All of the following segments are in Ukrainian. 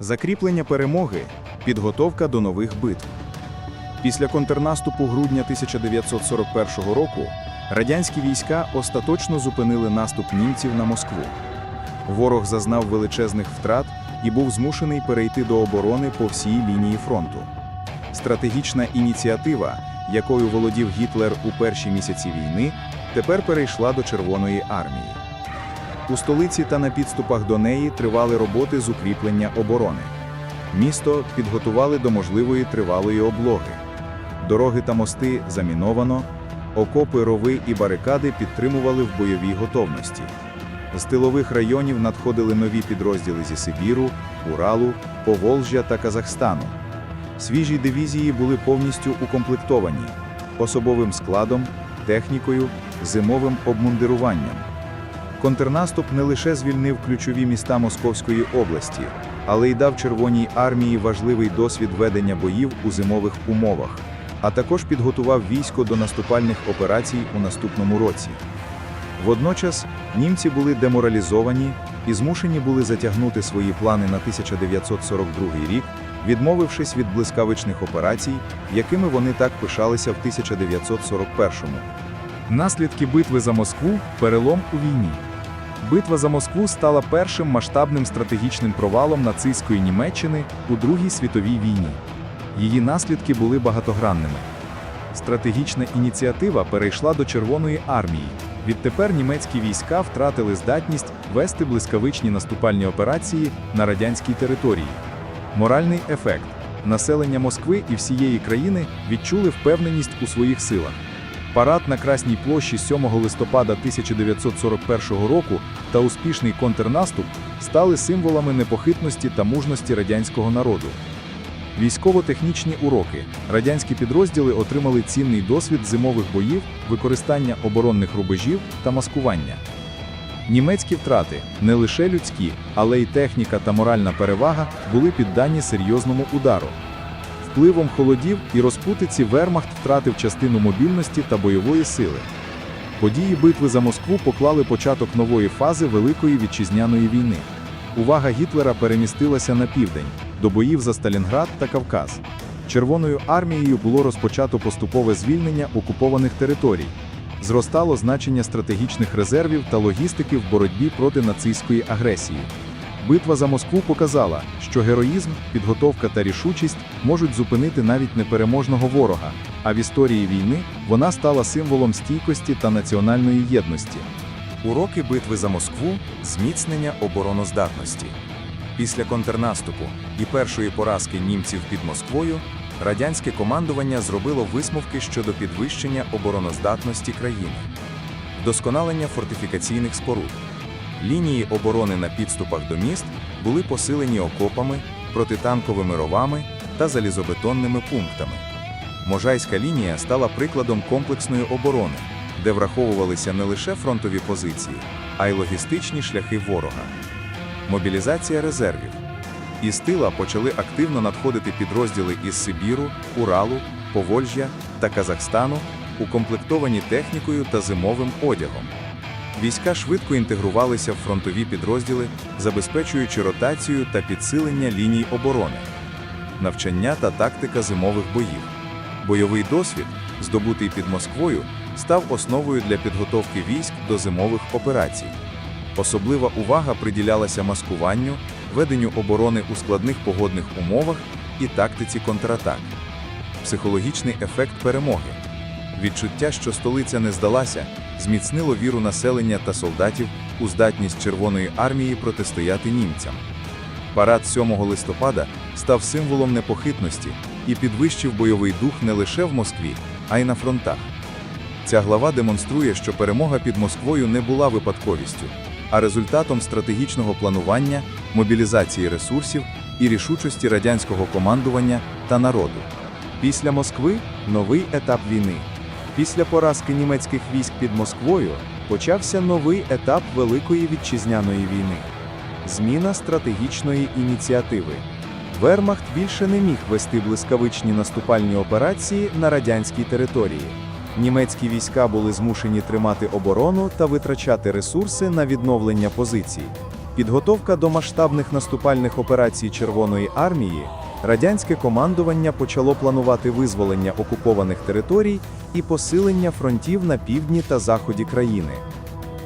Закріплення перемоги, підготовка до нових битв. Після контрнаступу грудня 1941 року радянські війська остаточно зупинили наступ німців на Москву. Ворог зазнав величезних втрат і був змушений перейти до оборони по всій лінії фронту. Стратегічна ініціатива, якою володів Гітлер у перші місяці війни, тепер перейшла до Червоної армії. У столиці та на підступах до неї тривали роботи з укріплення оборони. Місто підготували до можливої тривалої облоги. Дороги та мости заміновано, окопи, рови і барикади підтримували в бойовій готовності. З тилових районів надходили нові підрозділи зі Сибіру, Уралу, Поволжя та Казахстану. Свіжі дивізії були повністю укомплектовані особовим складом, технікою, зимовим обмундируванням. Контрнаступ не лише звільнив ключові міста Московської області, але й дав Червоній армії важливий досвід ведення боїв у зимових умовах, а також підготував військо до наступальних операцій у наступному році. Водночас німці були деморалізовані і змушені були затягнути свої плани на 1942 рік, відмовившись від блискавичних операцій, якими вони так пишалися в 1941-му. Наслідки битви за Москву перелом у війні. Битва за Москву стала першим масштабним стратегічним провалом нацистської Німеччини у Другій світовій війні. Її наслідки були багатогранними. Стратегічна ініціатива перейшла до Червоної армії. Відтепер німецькі війська втратили здатність вести блискавичні наступальні операції на радянській території. Моральний ефект. Населення Москви і всієї країни відчули впевненість у своїх силах. Парад на Красній площі 7 листопада 1941 року та успішний контрнаступ стали символами непохитності та мужності радянського народу. Військово-технічні уроки. Радянські підрозділи отримали цінний досвід зимових боїв, використання оборонних рубежів та маскування. Німецькі втрати, не лише людські, але й техніка та моральна перевага були піддані серйозному удару. Впливом холодів і розпутиці Вермахт втратив частину мобільності та бойової сили. Події битви за Москву поклали початок нової фази Великої вітчизняної війни. Увага Гітлера перемістилася на південь, до боїв за Сталінград та Кавказ. Червоною армією було розпочато поступове звільнення окупованих територій. Зростало значення стратегічних резервів та логістики в боротьбі проти нацистської агресії. Битва за Москву показала, що героїзм, підготовка та рішучість можуть зупинити навіть непереможного ворога, а в історії війни вона стала символом стійкості та національної єдності. Уроки битви за Москву зміцнення обороноздатності. Після контрнаступу і першої поразки німців під Москвою радянське командування зробило висновки щодо підвищення обороноздатності країни, вдосконалення фортифікаційних споруд. Лінії оборони на підступах до міст були посилені окопами, протитанковими ровами та залізобетонними пунктами. Можайська лінія стала прикладом комплексної оборони, де враховувалися не лише фронтові позиції, а й логістичні шляхи ворога. Мобілізація резервів. Із тила почали активно надходити підрозділи із Сибіру, Уралу, Повольжя та Казахстану, укомплектовані технікою та зимовим одягом. Війська швидко інтегрувалися в фронтові підрозділи, забезпечуючи ротацію та підсилення ліній оборони, навчання та тактика зимових боїв. Бойовий досвід, здобутий під Москвою, став основою для підготовки військ до зимових операцій. Особлива увага приділялася маскуванню, веденню оборони у складних погодних умовах і тактиці контратак. Психологічний ефект перемоги. Відчуття, що столиця не здалася, зміцнило віру населення та солдатів у здатність Червоної армії протистояти німцям. Парад 7 листопада став символом непохитності і підвищив бойовий дух не лише в Москві, а й на фронтах. Ця глава демонструє, що перемога під Москвою не була випадковістю, а результатом стратегічного планування, мобілізації ресурсів і рішучості радянського командування та народу. Після Москви новий етап війни. Після поразки німецьких військ під Москвою почався новий етап Великої вітчизняної війни. Зміна стратегічної ініціативи. Вермахт більше не міг вести блискавичні наступальні операції на радянській території. Німецькі війська були змушені тримати оборону та витрачати ресурси на відновлення позицій. Підготовка до масштабних наступальних операцій Червоної армії, радянське командування почало планувати визволення окупованих територій і посилення фронтів на півдні та заході країни.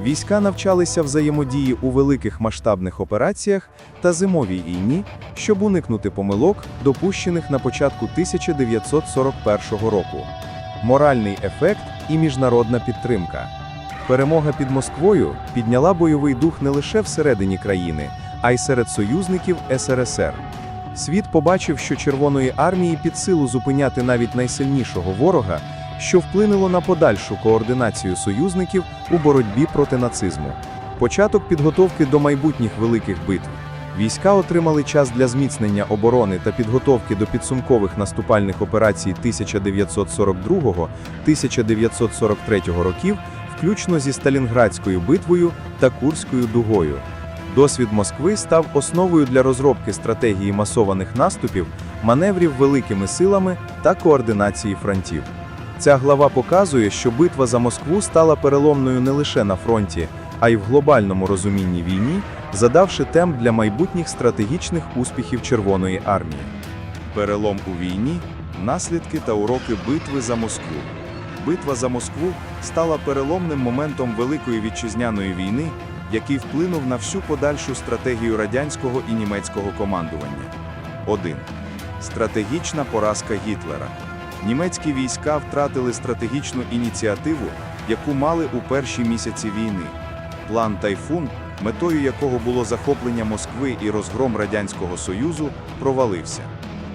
Війська навчалися взаємодії у великих масштабних операціях та зимовій війні, щоб уникнути помилок, допущених на початку 1941 року. Моральний ефект і міжнародна підтримка. Перемога під Москвою підняла бойовий дух не лише всередині країни, а й серед союзників СРСР. Світ побачив, що Червоної армії під силу зупиняти навіть найсильнішого ворога, що вплинуло на подальшу координацію союзників у боротьбі проти нацизму. Початок підготовки до майбутніх великих битв. Війська отримали час для зміцнення оборони та підготовки до підсумкових наступальних операцій 1942-1943 років, включно зі Сталінградською битвою та Курською дугою. Досвід Москви став основою для розробки стратегії масованих наступів, маневрів великими силами та координації фронтів. Ця глава показує, що битва за Москву стала переломною не лише на фронті, а й в глобальному розумінні війні, задавши темп для майбутніх стратегічних успіхів Червоної армії. Перелом у війні, наслідки та уроки битви за Москву. Битва за Москву стала переломним моментом Великої вітчизняної війни, який вплинув на всю подальшу стратегію радянського і німецького командування. 1. Стратегічна поразка Гітлера. Німецькі війська втратили стратегічну ініціативу, яку мали у перші місяці війни. План Тайфун, метою якого було захоплення Москви і розгром Радянського Союзу, провалився.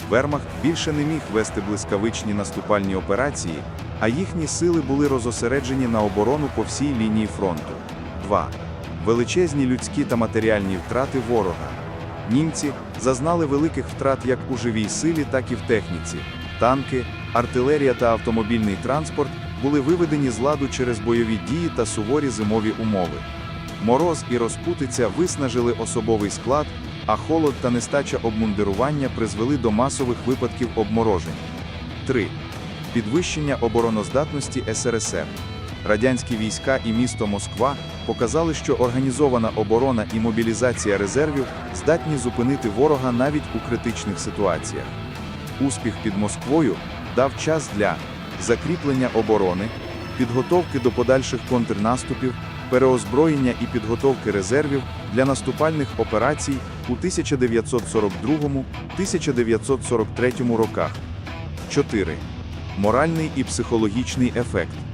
Вермахт більше не міг вести блискавичні наступальні операції, а їхні сили були розосереджені на оборону по всій лінії фронту. 2. Величезні людські та матеріальні втрати ворога. Німці зазнали великих втрат як у живій силі, так і в техніці. Танки, артилерія та автомобільний транспорт були виведені з ладу через бойові дії та суворі зимові умови. Мороз і розпутиця виснажили особовий склад, а холод та нестача обмундирування призвели до масових випадків обморожень. 3. Підвищення обороноздатності СРСР. Радянські війська і місто Москва показали, що організована оборона і мобілізація резервів здатні зупинити ворога навіть у критичних ситуаціях. Успіх під Москвою дав час для закріплення оборони, підготовки до подальших контрнаступів, переозброєння і підготовки резервів для наступальних операцій у 1942-1943 роках. 4. Моральний і психологічний ефект.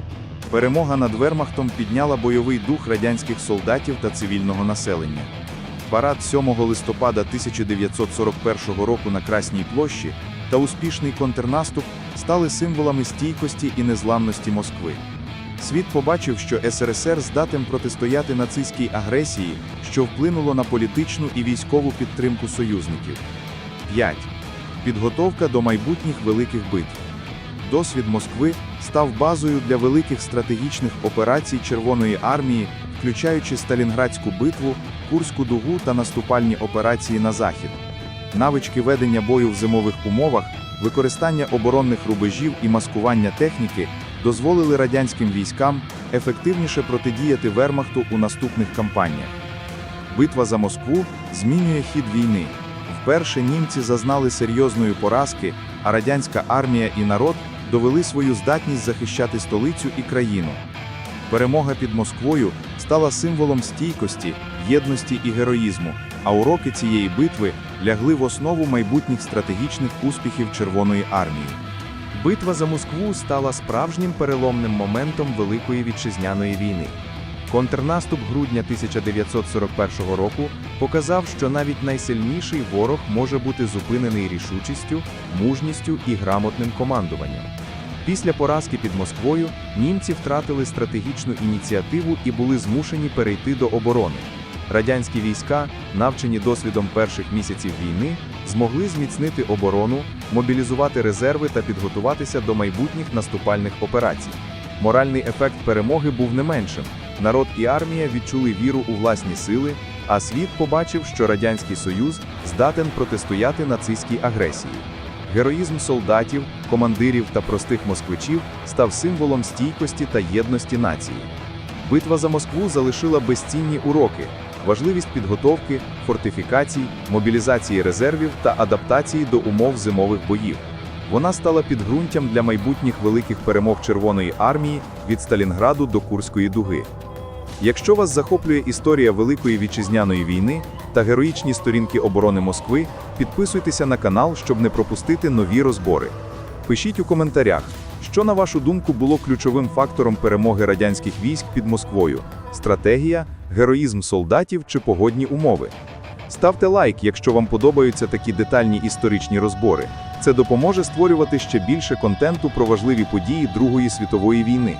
Перемога над Вермахтом підняла бойовий дух радянських солдатів та цивільного населення. Парад 7 листопада 1941 року на Красній площі та успішний контрнаступ стали символами стійкості і незламності Москви. Світ побачив, що СРСР здатен протистояти нацистській агресії, що вплинуло на політичну і військову підтримку союзників. 5. Підготовка до майбутніх великих битв. Досвід Москви став базою для великих стратегічних операцій Червоної армії, включаючи Сталінградську битву, Курську дугу та наступальні операції на захід. Навички ведення бою в зимових умовах, використання оборонних рубежів і маскування техніки дозволили радянським військам ефективніше протидіяти Вермахту у наступних кампаніях. Битва за Москву змінює хід війни. Вперше німці зазнали серйозної поразки, а радянська армія і народ довели свою здатність захищати столицю і країну. Перемога під Москвою стала символом стійкості, єдності і героїзму, а уроки цієї битви лягли в основу майбутніх стратегічних успіхів Червоної армії. Битва за Москву стала справжнім переломним моментом Великої вітчизняної війни. Контрнаступ грудня 1941 року показав, що навіть найсильніший ворог може бути зупинений рішучістю, мужністю і грамотним командуванням. Після поразки під Москвою німці втратили стратегічну ініціативу і були змушені перейти до оборони. Радянські війська, навчені досвідом перших місяців війни, змогли зміцнити оборону, мобілізувати резерви та підготуватися до майбутніх наступальних операцій. Моральний ефект перемоги був не меншим. Народ і армія відчули віру у власні сили, а світ побачив, що Радянський Союз здатен протистояти нацистській агресії. Героїзм солдатів, командирів та простих москвичів став символом стійкості та єдності нації. Битва за Москву залишила безцінні уроки, важливість підготовки, фортифікацій, мобілізації резервів та адаптації до умов зимових боїв. Вона стала підґрунтям для майбутніх великих перемог Червоної армії від Сталінграду до Курської дуги. Якщо вас захоплює історія Великої вітчизняної війни та героїчні сторінки оборони Москви, підписуйтеся на канал, щоб не пропустити нові розбори. Пишіть у коментарях, що на вашу думку було ключовим фактором перемоги радянських військ під Москвою: стратегія, героїзм солдатів чи погодні умови. Ставте лайк, якщо вам подобаються такі детальні історичні розбори. Це допоможе створювати ще більше контенту про важливі події Другої світової війни.